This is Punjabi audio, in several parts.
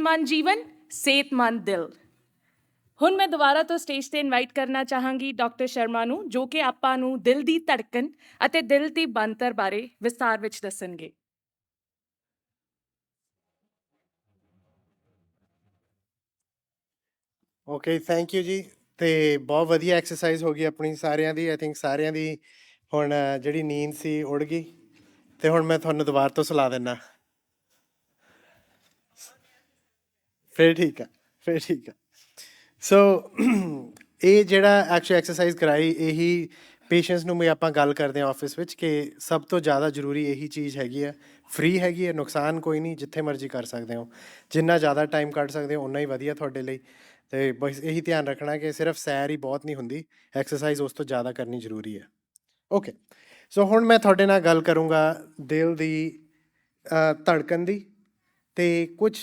ਸਿਹਤਮੰਦ ਜੀਵਨ, ਸਿਹਤਮੰਦ ਦਿਲ। ਹੁਣ ਮੈਂ ਦੁਬਾਰਾ ਤੋਂ ਸਟੇਜ ਤੇ ਇਨਵਾਈਟ ਕਰਨਾ ਚਾਹਾਂਗੀ ਡਾਕਟਰ ਸ਼ਰਮਾ ਨੂੰ, ਜੋ ਕਿ ਆਪਾਂ ਨੂੰ ਦਿਲ ਦੀ ਧੜਕਨ ਅਤੇ ਦਿਲ ਦੀ ਬਣਤਰ ਬਾਰੇ ਵਿਸਤਾਰ ਵਿੱਚ ਦੱਸਣਗੇ। ਓਕੇ ਥੈਂਕ ਯੂ ਜੀ। ਤੇ ਬਹੁਤ ਵਧੀਆ ਐਕਸਰਸਾਈਜ਼ ਹੋ ਗਈ ਆਪਣੀ ਸਾਰਿਆਂ ਦੀ। ਆਈ ਥਿੰਕ ਸਾਰਿਆਂ ਦੀ ਹੁਣ ਜਿਹੜੀ ਨੀਂਦ ਸੀ, ਉੜ ਗਈ। ਤੇ ਹੁਣ ਮੈਂ ਤੁਹਾਨੂੰ ਦੁਬਾਰਾ ਤੋਂ ਸੁਲਾ ਦਿੰਨਾ। ਫਿਰ ਠੀਕ ਆ, ਫਿਰ ਠੀਕ ਆ। ਸੋ ਇਹ ਜਿਹੜਾ ਐਕਚੁਅਲ ਐਕਸਰਸਾਈਜ਼ ਕਰਾਈ, ਇਹੀ ਪੇਸ਼ੈਂਟਸ ਨੂੰ ਵੀ ਆਪਾਂ ਗੱਲ ਕਰਦੇ ਹਾਂ ਆਫਿਸ ਵਿੱਚ ਕਿ ਸਭ ਤੋਂ ਜ਼ਿਆਦਾ ਜ਼ਰੂਰੀ ਇਹੀ ਚੀਜ਼ ਹੈਗੀ ਆ ਫ੍ਰੀ ਹੈਗੀ ਹੈ ਨੁਕਸਾਨ ਕੋਈ ਨਹੀਂ, ਜਿੱਥੇ ਮਰਜ਼ੀ ਕਰ ਸਕਦੇ ਹੋ। ਜਿੰਨਾ ਜ਼ਿਆਦਾ ਟਾਈਮ ਕੱਢ ਸਕਦੇ ਹੋ ਉਨਾ ਹੀ ਵਧੀਆ ਤੁਹਾਡੇ ਲਈ। ਤੇ ਬਸ ਇਹੀ ਧਿਆਨ ਰੱਖਣਾ ਕਿ ਸਿਰਫ ਸੈਰ ਹੀ ਬਹੁਤ ਨਹੀਂ ਹੁੰਦੀ ਐਕਸਰਸਾਈਜ਼ ਉਸ ਤੋਂ ਜ਼ਿਆਦਾ ਕਰਨੀ ਜ਼ਰੂਰੀ ਹੈ ਓਕੇ ਸੋ ਹੁਣ ਮੈਂ ਤੁਹਾਡੇ ਨਾਲ ਗੱਲ ਕਰੂੰਗਾ ਦਿਲ ਦੀ ਧੜਕਣ ਦੀ ਤੇ ਕੁਝ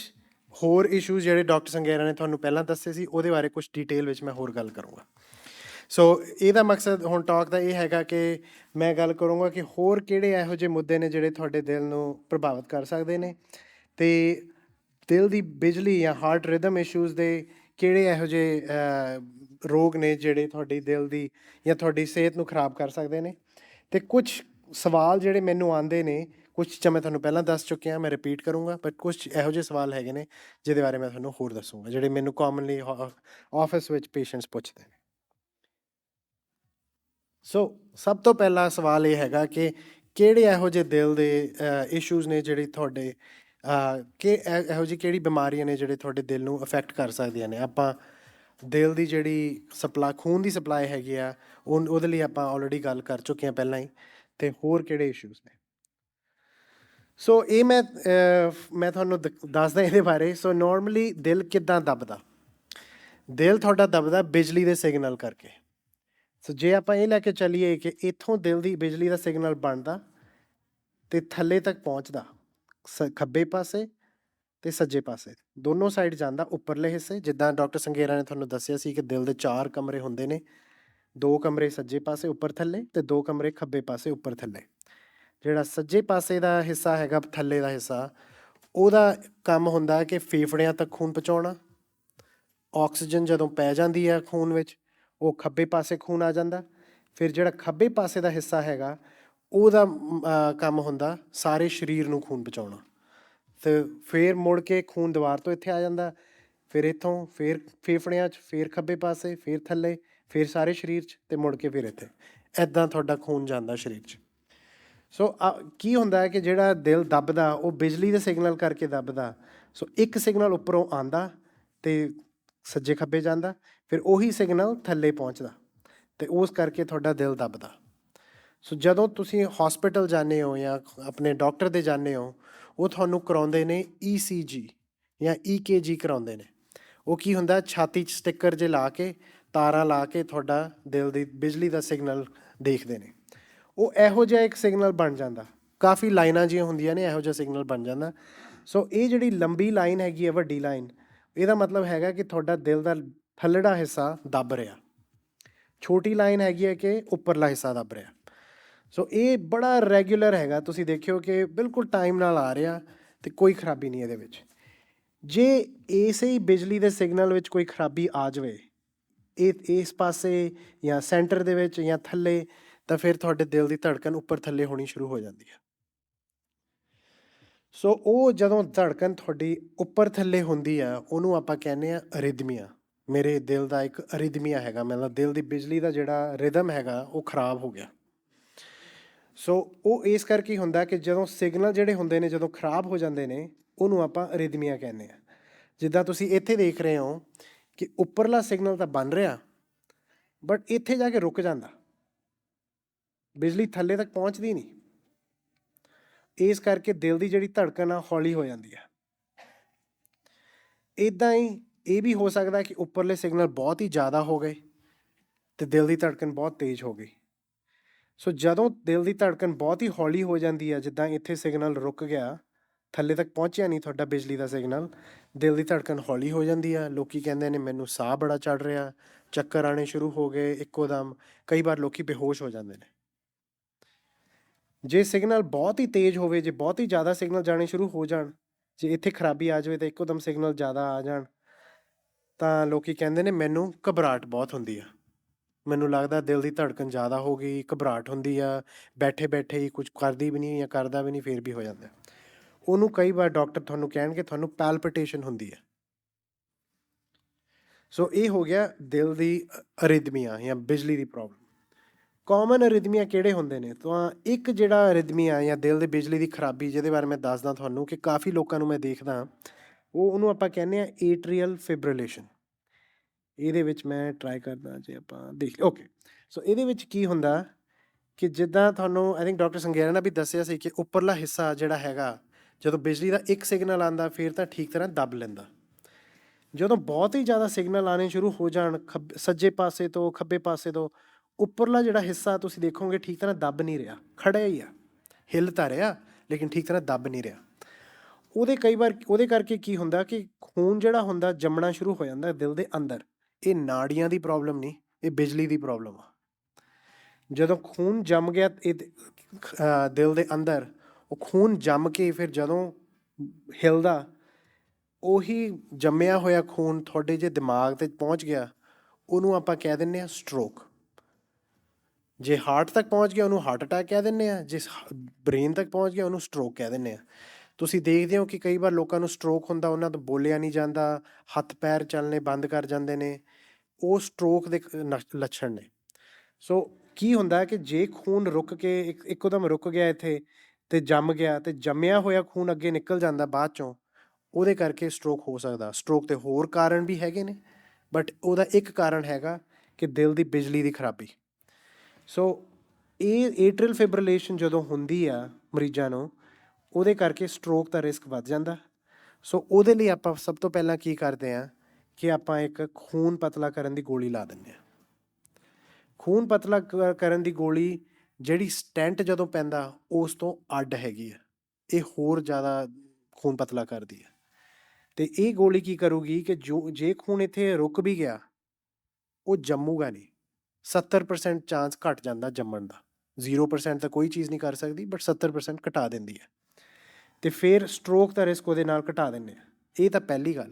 ਹੋਰ ਇਸ਼ੂਜ਼ ਜਿਹੜੇ ਡਾਕਟਰ ਸੰਗੇਰਾ ਨੇ ਤੁਹਾਨੂੰ ਪਹਿਲਾਂ ਦੱਸੇ ਸੀ, ਉਹਦੇ ਬਾਰੇ ਕੁਝ ਡਿਟੇਲ ਵਿੱਚ ਮੈਂ ਹੋਰ ਗੱਲ ਕਰੂੰਗਾ। ਸੋ ਇਹਦਾ ਮਕਸਦ ਹੁਣ ਟਾਕ ਦਾ ਇਹ ਹੈਗਾ ਕਿ ਮੈਂ ਗੱਲ ਕਰੂੰਗਾ ਕਿ ਹੋਰ ਕਿਹੜੇ ਇਹੋ ਜਿਹੇ ਮੁੱਦੇ ਨੇ ਜਿਹੜੇ ਤੁਹਾਡੇ ਦਿਲ ਨੂੰ ਪ੍ਰਭਾਵਿਤ ਕਰ ਸਕਦੇ ਨੇ ਤੇ ਦਿਲ ਦੀ ਬਿਜਲੀ ਜਾਂ ਹਾਰਟ ਰਿਦਮ ਇਸ਼ੂਜ਼ ਦੇ ਕਿਹੜੇ ਇਹੋ ਜਿਹੇ ਰੋਗ ਨੇ ਜਿਹੜੇ ਤੁਹਾਡੀ ਦਿਲ ਦੀ ਜਾਂ ਤੁਹਾਡੀ ਸਿਹਤ ਨੂੰ ਖਰਾਬ ਕਰ ਸਕਦੇ ਨੇ? ਤੇ ਕੁਝ ਸਵਾਲ ਜਿਹੜੇ ਮੈਨੂੰ ਆਉਂਦੇ ਨੇ ਕੁਝ ਚੀਜ਼ਾਂ ਮੈਂ ਤੁਹਾਨੂੰ ਪਹਿਲਾਂ ਦੱਸ ਚੁੱਕਿਆ, ਮੈਂ ਰਿਪੀਟ ਕਰੂੰਗਾ ਬਟ ਕੁਝ ਇਹੋ ਜਿਹੇ ਸਵਾਲ ਹੈਗੇ ਨੇ, ਜਿਹਦੇ ਬਾਰੇ ਮੈਂ ਤੁਹਾਨੂੰ ਹੋਰ ਦੱਸੂੰਗਾ, ਜਿਹੜੇ ਮੈਨੂੰ ਕਾਮਨਲੀ ਆਫਿਸ ਵਿੱਚ ਪੇਸ਼ੈਂਟਸ ਪੁੱਛਦੇ ਨੇ। ਸੋ ਸਭ ਤੋਂ ਪਹਿਲਾ ਸਵਾਲ ਇਹ ਹੈਗਾ ਕਿ ਕਿਹੜੇ ਇਹੋ ਜਿਹੇ ਦਿਲ ਦੇ ਇਸ਼ੂਜ਼ ਨੇ ਜਿਹੜੇ ਤੁਹਾਡੇ ਕਿ ਇਹ- ਇਹੋ ਜਿਹੀ ਕਿਹੜੀ ਬਿਮਾਰੀਆਂ ਨੇ ਜਿਹੜੇ ਤੁਹਾਡੇ ਦਿਲ ਨੂੰ ਅਫੈਕਟ ਕਰ ਸਕਦੀਆਂ ਨੇ? ਆਪਾਂ ਦਿਲ ਦੀ ਜਿਹੜੀ ਸਪਲਾਈ ਖੂਨ ਦੀ ਸਪਲਾਈ ਹੈਗੀ ਆ, ਉਹ, ਉਹਦੇ ਲਈ ਆਪਾਂ ਆਲਰੇਡੀ ਗੱਲ ਕਰ ਚੁੱਕੇ ਹਾਂ ਪਹਿਲਾਂ ਹੀ, ਤੇ ਹੋਰ ਕਿਹੜੇ ਇਸ਼ੂਜ਼ ਨੇ? ਸੋ ਇਹ ਮੈਂ ਮੈਂ ਤੁਹਾਨੂੰ ਦ- ਦੱਸਦਾ ਇਹਦੇ ਬਾਰੇ। ਸੋ ਨਾਰਮਲੀ ਦਿਲ ਕਿੱਦਾਂ ਦਬਦਾ? ਦਿਲ ਤੁਹਾਡਾ ਦਬਦਾ ਬਿਜਲੀ ਦੇ ਸਿਗਨਲ ਕਰਕੇ। ਸੋ ਜੇ ਆਪਾਂ ਇਹ ਲੈ ਕੇ ਚੱਲੀਏ ਕਿ ਇੱਥੋਂ ਦਿਲ ਦੀ ਬਿਜਲੀ ਦਾ ਸਿਗਨਲ ਬਣਦਾ, ਤੇ ਥੱਲੇ ਤੱਕ ਪਹੁੰਚਦਾ, ਸ- ਖੱਬੇ ਪਾਸੇ ਤੇ ਸੱਜੇ ਪਾਸੇ। ਦੋਨੋਂ ਸਾਈਡ ਜਾਂਦਾ ਉੱਪਰਲੇ ਹਿੱਸੇ। ਜਿੱਦਾਂ ਡਾਕਟਰ ਸੰਗੇਰਾ ਨੇ ਤੁਹਾਨੂੰ ਦੱਸਿਆ ਸੀ ਕਿ ਦਿਲ ਦੇ ਚਾਰ ਕਮਰੇ ਹੁੰਦੇ ਨੇ। ਦੋ ਕਮਰੇ ਸੱਜੇ ਪਾਸੇ ਉੱਪਰ ਥੱਲੇ ਤੇ ਦੋ ਕਮਰੇ ਖੱਬੇ ਪਾਸੇ ਉੱਪਰ ਥੱਲੇ। ਜਿਹੜਾ ਸੱਜੇ ਪਾਸੇ ਦਾ ਹਿੱਸਾ ਹੈਗਾ, ਥੱਲੇ ਦਾ ਹਿੱਸਾ, ਉਹਦਾ ਕੰਮ ਹੁੰਦਾ ਕਿ ਫੇਫੜਿਆਂ ਤੱਕ ਖੂਨ ਪਹੁੰਚਾਉਣਾ। ਆਕਸੀਜਨ ਜਦੋਂ ਪੈ ਜਾਂਦੀ ਹੈ ਖੂਨ ਵਿੱਚ, ਉਹ ਖੱਬੇ ਪਾਸੇ ਖੂਨ ਆ ਜਾਂਦਾ। ਫਿਰ ਜਿਹੜਾ ਖੱਬੇ ਪਾਸੇ ਦਾ ਹਿੱਸਾ ਹੈਗਾ, ਉਹਦਾ ਕੰਮ ਹੁੰਦਾ ਸਾਰੇ ਸਰੀਰ ਨੂੰ ਖੂਨ ਪਹੁੰਚਾਉਣਾ। ਤੇ ਫਿਰ ਮੁੜ ਕੇ ਖੂਨ ਦੀਵਾਰ ਤੋਂ ਇੱਥੇ ਆ ਜਾਂਦਾ। ਫਿਰ ਇੱਥੋਂ, ਫਿਰ ਫੇਫੜਿਆਂ 'ਚ, ਫਿਰ ਖੱਬੇ ਪਾਸੇ, ਫਿਰ ਥੱਲੇ, ਫਿਰ ਸਾਰੇ ਸਰੀਰ 'ਚ ਤੇ ਮੁੜ ਕੇ ਫਿਰ ਇੱਥੇ। ਐਦਾਂ ਤੁਹਾਡਾ ਖੂਨ ਜਾਂਦਾ ਸਰੀਰ 'ਚ। ਸੋ ਆ- ਕੀ ਹੁੰਦਾ ਹੈ ਕਿ ਜਿਹੜਾ ਦਿਲ ਦੱਬਦਾ, ਉਹ ਬਿਜਲੀ ਦੇ ਸਿਗਨਲ ਕਰਕੇ ਦੱਬਦਾ। ਸੋ ਇੱਕ ਸਿਗਨਲ ਉੱਪਰੋਂ ਆਂਦਾ ਤੇ ਸੱਜੇ ਖੱਬੇ ਜਾਂਦਾ, ਫਿਰ ਉਹੀ ਸਿਗਨਲ ਥੱਲੇ ਪਹੁੰਚਦਾ ਤੇ ਉਸ ਕਰਕੇ ਤੁਹਾਡਾ ਦਿਲ ਦੱਬਦਾ। ਸੋ ਜਦੋਂ ਤੁਸੀਂ ਹਸਪੀਟਲ ਜਾਂਦੇ ਹੋ ਜਾਂ ਆਪਣੇ ਡਾਕਟਰ ਦੇ ਜਾਂਦੇ ਹੋ, ਉਹ ਤੁਹਾਨੂੰ ਕਰਾਉਂਦੇ ਨੇ ECG ਜਾਂ EKG ਕਰਾਉਂਦੇ ਨੇ। ਉਹ ਕੀ ਹੁੰਦਾ, ਛਾਤੀ 'ਚ ਸਟicker ਜੇ ਲਾ ਕੇ, ਤਾਰਾਂ ਲਾ ਕੇ ਤੁਹਾਡਾ ਦਿਲ ਦੀ ਬਿਜਲੀ ਦਾ ਸਿਗਨਲ ਦੇਖਦੇ ਨੇ। ਉਹ ਇਹੋ ਜਿਹਾ ਇੱਕ ਸਿਗਨਲ ਬਣ ਜਾਂਦਾ। ਕਾਫੀ ਲਾਈਨਾਂ ਜਿਹੀਆਂ ਹੁੰਦੀਆਂ ਨੇ, ਇਹੋ ਜਿਹਾ ਸਿਗਨਲ ਬਣ ਜਾਂਦਾ। ਸੋ ਇਹ ਜਿਹੜੀ ਲੰਬੀ ਲਾਈਨ ਹੈਗੀ ਹੈ, ਵੱਡੀ ਲਾਈਨ ਇਹਦਾ ਮਤਲਬ ਹੈਗਾ ਕਿ ਤੁਹਾਡਾ ਦਿਲ ਦਾ ਥੱਲੜਾ ਹਿੱਸਾ ਦੱਬ ਰਿਹਾ। ਛੋਟੀ ਲਾਈਨ ਹੈਗੀ ਹੈ ਕਿ ਉੱਪਰਲਾ ਹਿੱਸਾ ਦੱਬ ਰਿਹਾ। ਸੋ ਇਹ ਬੜਾ ਰੈਗੂਲਰ ਹੈਗਾ। ਤੁਸੀਂ ਦੇਖਿਓ ਕਿ ਬਿਲਕੁਲ ਟਾਈਮ ਨਾਲ ਆ ਰਿਹਾ ਤੇ ਕੋਈ ਖਰਾਬੀ ਨਹੀਂ ਇਹਦੇ ਵਿੱਚ। ਜੇ ਇਸੇ ਹੀ ਬਿਜਲੀ ਦੇ ਸਿਗਨਲ ਵਿੱਚ ਕੋਈ ਖਰਾਬੀ ਆ ਜਾਵੇ, ਇਹ, ਇਸ ਪਾਸੇ ਜਾਂ ਸੈਂਟਰ ਦੇ ਵਿੱਚ ਜਾਂ ਥੱਲੇ ਤਾਂ ਫਿਰ ਤੁਹਾਡੇ ਦਿਲ ਦੀ ਧੜਕਣ ਉੱਪਰ ਥੱਲੇ ਹੋਣੀ ਸ਼ੁਰੂ ਹੋ ਜਾਂਦੀ ਹੈ। ਸੋ ਉਹ ਜਦੋਂ ਧੜਕਣ ਤੁਹਾਡੀ ਉੱਪਰ ਥੱਲੇ ਹੁੰਦੀ ਆ, ਉਹਨੂੰ ਆਪਾਂ ਕਹਿੰਦੇ ਆ ਅਰਿਦਮੀਆ। ਮੇਰੇ ਦਿਲ ਦਾ ਇੱਕ ਅਰਿਦਮੀਆ ਹੈਗਾ ਮਤਲਬ ਦਿਲ ਦੀ ਬਿਜਲੀ ਦਾ ਜਿਹੜਾ ਰਿਦਮ ਹੈਗਾ, ਉਹ ਖਰਾਬ ਹੋ ਗਿਆ। ਸੋ ਉਹ ਇਸ ਕਰਕੇ ਹੁੰਦਾ ਕਿ ਜਦੋਂ ਸਿਗਨਲ ਜਿਹੜੇ ਹੁੰਦੇ ਨੇ, ਜਦੋਂ ਖਰਾਬ ਹੋ ਜਾਂਦੇ ਨੇ, ਉਹਨੂੰ ਆਪਾਂ ਅਰਿਦਮੀਆ ਕਹਿੰਦੇ ਆ। ਜਿੱਦਾਂ ਤੁਸੀਂ ਇੱਥੇ ਦੇਖ ਰਹੇ ਹੋ ਕਿ ਉੱਪਰਲਾ ਸਿਗਨਲ ਤਾਂ ਬਣ ਰਿਹਾ, ਬਟ ਇੱਥੇ ਜਾ ਕੇ ਰੁਕ ਜਾਂਦਾ। ਬਿਜਲੀ ਥੱਲੇ ਤੱਕ ਪਹੁੰਚਦੀ ਨਹੀਂ। ਇਸ ਕਰਕੇ ਦਿਲ ਦੀ ਜਿਹੜੀ ਧੜਕਣ ਆ, ਹੌਲੀ ਹੋ ਜਾਂਦੀ ਆ। ਇਦਾਂ ਹੀ ਇਹ ਵੀ ਹੋ ਸਕਦਾ ਕਿ ਉੱਪਰਲੇ ਸਿਗਨਲ ਬਹੁਤ ਹੀ ਜ਼ਿਆਦਾ ਹੋ ਗਏ ਤੇ ਦਿਲ ਦੀ ਧੜਕਣ ਬਹੁਤ ਤੇਜ਼ ਹੋ ਗਈ। ਸੋ ਜਦੋਂ ਦਿਲ ਦੀ ਧੜਕਣ ਬਹੁਤ ਹੀ ਹੌਲੀ ਹੋ ਜਾਂਦੀ ਹੈ ਜਿੱਦਾਂ ਇੱਥੇ ਸਿਗਨਲ ਰੁਕ ਗਿਆ, ਥੱਲੇ ਤੱਕ ਪਹੁੰਚਿਆ ਨਹੀਂ ਤੁਹਾਡਾ ਬਿਜਲੀ ਦਾ ਸਿਗਨਲ, ਦਿਲ ਦੀ ਧੜਕਣ ਹੌਲੀ ਹੋ ਜਾਂਦੀ ਆ। ਲੋਕੀ ਕਹਿੰਦੇ ਨੇ ਮੈਨੂੰ ਸਾਹ ਬੜਾ ਚੜ ਰਿਹਾ, ਚੱਕਰ ਆਣੇ ਸ਼ੁਰੂ ਹੋ ਗਏ ਇੱਕੋ ਦਮ। ਕਈ ਵਾਰ ਲੋਕੀ ਬੇਹੋਸ਼ ਹੋ ਜਾਂਦੇ ਨੇ। ਜੇ ਸਿਗਨਲ ਬਹੁਤ ਹੀ ਤੇਜ਼ ਹੋਵੇ, ਜੇ ਬਹੁਤ ਹੀ ਜ਼ਿਆਦਾ ਸਿਗਨਲ ਜਾਣੇ ਸ਼ੁਰੂ ਹੋ ਜਾਣ, ਜੇ ਇੱਥੇ ਖਰਾਬੀ ਆ ਜਾਵੇ ਤਾਂ ਇੱਕੋਦਮ ਸਿਗਨਲ ਜ਼ਿਆਦਾ ਆ ਜਾਣ, ਤਾਂ ਲੋਕੀ ਕਹਿੰਦੇ ਨੇ ਮੈਨੂੰ ਘਬਰਾਹਟ ਬਹੁਤ ਹੁੰਦੀ ਆ। ਮੈਨੂੰ ਲੱਗਦਾ ਦਿਲ ਦੀ ਧੜਕਨ ਜ਼ਿਆਦਾ ਹੋ ਗਈ, ਘਬਰਾਹਟ ਹੁੰਦੀ ਆ ਬੈਠੇ ਬੈਠੇ ਹੀ ਕੁਝ ਕਰਦੀ ਵੀ ਨਹੀਂ ਜਾਂ ਕਰਦਾ ਵੀ ਨਹੀਂ, ਫੇਰ ਵੀ ਹੋ ਜਾਂਦਾ। ਉਹਨੂੰ ਕਈ ਵਾਰ ਡਾਕਟਰ ਤੁਹਾਨੂੰ ਕਹਿਣਗੇ, ਤੁਹਾਨੂੰ ਪੈਲਪੀਟੇਸ਼ਨ ਹੁੰਦੀ ਹੈ ਸੋ ਇਹ ਹੋ ਗਿਆ ਦਿਲ ਦੀ ਅਰਿਦਮੀਆ ਜਾਂ ਬਿਜਲੀ ਦੀ ਪ੍ਰੋਬਲਮ ਕਾਮਨ ਅਰਿਦਮੀਆ ਕਿਹੜੇ ਹੁੰਦੇ ਨੇ? ਤਾਂ ਇੱਕ ਜਿਹੜਾ ਅਰਿਦਮੀਆ ਜਾਂ ਦਿਲ ਦੇ ਬਿਜਲੀ ਦੀ ਖਰਾਬੀ, ਜਿਹਦੇ ਬਾਰੇ ਮੈਂ ਦੱਸਦਾ ਤੁਹਾਨੂੰ ਕਿ ਕਾਫੀ ਲੋਕਾਂ ਨੂੰ ਮੈਂ ਦੇਖਦਾ ਉਹ ਉਹਨੂੰ ਆਪਾਂ ਕਹਿੰਦੇ ਆ ਏਟਰੀਅਲ ਫਿਬ੍ਰਿਲੇਸ਼ਨ ਇਹਦੇ ਵਿੱਚ ਮੈਂ ਟਰਾਈ ਕਰਦਾ ਜੇ ਆਪਾਂ ਦੇਖ ਓਕੇ ਸੋ ਇਹਦੇ ਵਿੱਚ ਕੀ ਹੁੰਦਾ ਕਿ ਜਿੱਦਾਂ ਤੁਹਾਨੂੰ ਆਈ ਥਿੰਕ ਡਾਕਟਰ ਸੰਗੇਰਾ ਨੇ ਵੀ ਦੱਸਿਆ ਸੀ ਕਿ ਉੱਪਰਲਾ ਹਿੱਸਾ ਜਿਹੜਾ ਹੈਗਾ, ਜਦੋਂ ਬਿਜਲੀ ਦਾ ਇੱਕ ਸਿਗਨਲ ਆਂਦਾ ਫਿਰ ਤਾਂ ਠੀਕ ਤਰ੍ਹਾਂ ਦੱਬ ਲੈਂਦਾ। ਜਦੋਂ ਬਹੁਤ ਹੀ ਜ਼ਿਆਦਾ ਸਿਗਨਲ ਆਣੇ ਸ਼ੁਰੂ ਹੋ ਜਾਣ, ਖੱਬ- ਸੱਜੇ ਪਾਸੇ ਤੋਂ, ਖੱਬੇ ਪਾਸੇ ਤੋਂ ਉੱਪਰਲਾ ਜਿਹੜਾ ਹਿੱਸਾ ਤੁਸੀਂ ਦੇਖੋਗੇ ਠੀਕ ਤਰ੍ਹਾਂ ਦੱਬ ਨਹੀਂ ਰਿਹਾ। ਖੜਾ ਹੀ ਆ। ਹਿੱਲ ਤਾਂ ਰਿਹਾ, ਲੇਕਿਨ ਠੀਕ ਤਰ੍ਹਾਂ ਦੱਬ ਨਹੀਂ ਰਿਹਾ। ਉਹਦੇ ਕਈ ਵਾਰ ਉਹਦੇ ਕਰਕੇ ਕੀ ਹੁੰਦਾ ਕਿ ਖੂਨ ਜਿਹੜਾ ਹੁੰਦਾ ਜੰਮਣਾ ਸ਼ੁਰੂ ਹੋ ਜਾਂਦਾ ਦਿਲ ਦੇ ਅੰਦਰ। ਇਹ ਨਾੜੀਆਂ ਦੀ ਪ੍ਰੋਬਲਮ ਨਹੀਂ, ਇਹ ਬਿਜਲੀ ਦੀ ਪ੍ਰੋਬਲਮ ਆ। ਜਦੋਂ ਖੂਨ ਜੰਮ ਗਿਆ ਇਹ ਦਿਲ ਦੇ ਅੰਦਰ, ਉਹ ਖੂਨ ਜੰਮ ਕੇ ਫਿਰ ਜਦੋਂ ਹਿਲਦਾ, ਉਹੀ ਜੰਮਿਆ ਹੋਇਆ ਖੂਨ ਤੁਹਾਡੇ ਜੇ ਦਿਮਾਗ ਤੇ ਪਹੁੰਚ ਗਿਆ, ਉਹਨੂੰ ਆਪਾਂ ਕਹਿ ਦਿੰਨੇ ਆ ਸਟ੍ਰੋਕ ਜੇ ਹਾਰਟ ਤੱਕ ਪਹੁੰਚ ਗਿਆ, ਉਹਨੂੰ ਹਾਰਟ ਅਟੈਕ ਕਹਿ ਦਿੰਨੇ ਆ। ਜੇ ਬ੍ਰੇਨ ਤੱਕ ਪਹੁੰਚ ਗਿਆ, ਉਹਨੂੰ ਸਟ੍ਰੋਕ ਕਹਿ ਦਿੰਨੇ ਆ। ਤੁਸੀਂ ਦੇਖਦੇ ਹੋ ਕਿ ਕਈ ਵਾਰ ਲੋਕਾਂ ਨੂੰ ਸਟ੍ਰੋਕ ਹੁੰਦਾ, ਉਹਨਾਂ ਤੋਂ ਬੋਲਿਆ ਨਹੀਂ ਜਾਂਦਾ, ਹੱਥ ਪੈਰ ਚੱਲਣੇ ਬੰਦ ਕਰ ਜਾਂਦੇ ਨੇ। ਉਹ ਸਟ੍ਰੋਕ ਦੇ ਲੱਛਣ ਨੇ। ਸੋ ਕੀ ਹੁੰਦਾ ਹੈ ਕਿ ਜੇ ਖੂਨ ਰੁਕ ਕੇ ਇੱਕ, ਇੱਕੋਦਮ ਰੁਕ ਗਿਆ ਇੱਥੇ ਤੇ ਜੰਮ ਗਿਆ ਤੇ ਜੰਮਿਆ ਹੋਇਆ ਖੂਨ ਅੱਗੇ ਨਿਕਲ ਜਾਂਦਾ ਬਾਅਦ ਚੋਂ, ਉਹਦੇ ਕਰਕੇ ਸਟ੍ਰੋਕ ਹੋ ਸਕਦਾ। ਸਟ੍ਰੋਕ ਤੇ ਹੋਰ ਕਾਰਨ ਵੀ ਹੈਗੇ ਨੇ ਬਟ ਉਹਦਾ ਇੱਕ ਕਾਰਨ ਹੈਗਾ ਕਿ ਦਿਲ ਦੀ ਬਿਜਲੀ ਦੀ ਖਰਾਬੀ। ਸੋ ਇਹ ਏਟਰਲ ਫਿਬ੍ਰਿਲੇਸ਼ਨ ਜਦੋਂ ਹੁੰਦੀ ਆ ਮਰੀਜ਼ਾਂ ਨੂੰ, ਉਹਦੇ ਕਰਕੇ ਸਟ੍ਰੋਕ ਦਾ ਰਿਸਕ ਵੱਧ ਜਾਂਦਾ। ਸੋ ਉਹਦੇ ਲਈ ਆਪਾਂ ਸਭ ਤੋਂ ਪਹਿਲਾਂ ਕੀ ਕਰਦੇ ਆ ਕਿ ਆਪਾਂ ਇੱਕ ਖੂਨ ਪਤਲਾ ਕਰਨ ਦੀ ਗੋਲੀ ਲਾ ਦਿੰਦੇ ਆ। ਖੂਨ ਪਤਲਾ ਕ- ਕਰਨ ਦੀ ਗੋਲੀ ਜਿਹੜੀ ਸਟੈਂਟ ਜਦੋਂ ਪੈਂਦਾ, ਉਸ ਤੋਂ ਅੱਡ ਹੈਗੀ ਆ। ਇਹ ਹੋਰ ਜ਼ਿਆਦਾ ਖੂਨ ਪਤਲਾ ਕਰਦੀ ਹੈ ਤੇ ਇਹ ਗੋਲੀ ਕੀ ਕਰੂਗੀ ਕਿ ਜੋ, ਜੇ ਖੂਨ ਇੱਥੇ ਰੁਕ ਵੀ ਗਿਆ, ਉਹ ਜੰਮੂਗਾ ਨਹੀਂ। 70% ਚਾਂਸ ਘਟ ਜਾਂਦਾ ਜੰਮਣ ਦਾ। 0% ਤਾਂ ਕੋਈ ਚੀਜ਼ ਨਹੀਂ ਕਰ ਸਕਦੀ ਬਟ 70% ਘਟਾ ਦਿੰਦੀ ਹੈ। ਤੇ ਫਿਰ ਸਟ੍ਰੋਕ ਦਾ ਰਿਸਕ ਉਹਦੇ ਨਾਲ ਘਟਾ ਦਿੰਦੇ ਆ। ਇਹ ਤਾਂ ਪਹਿਲੀ ਗੱਲ।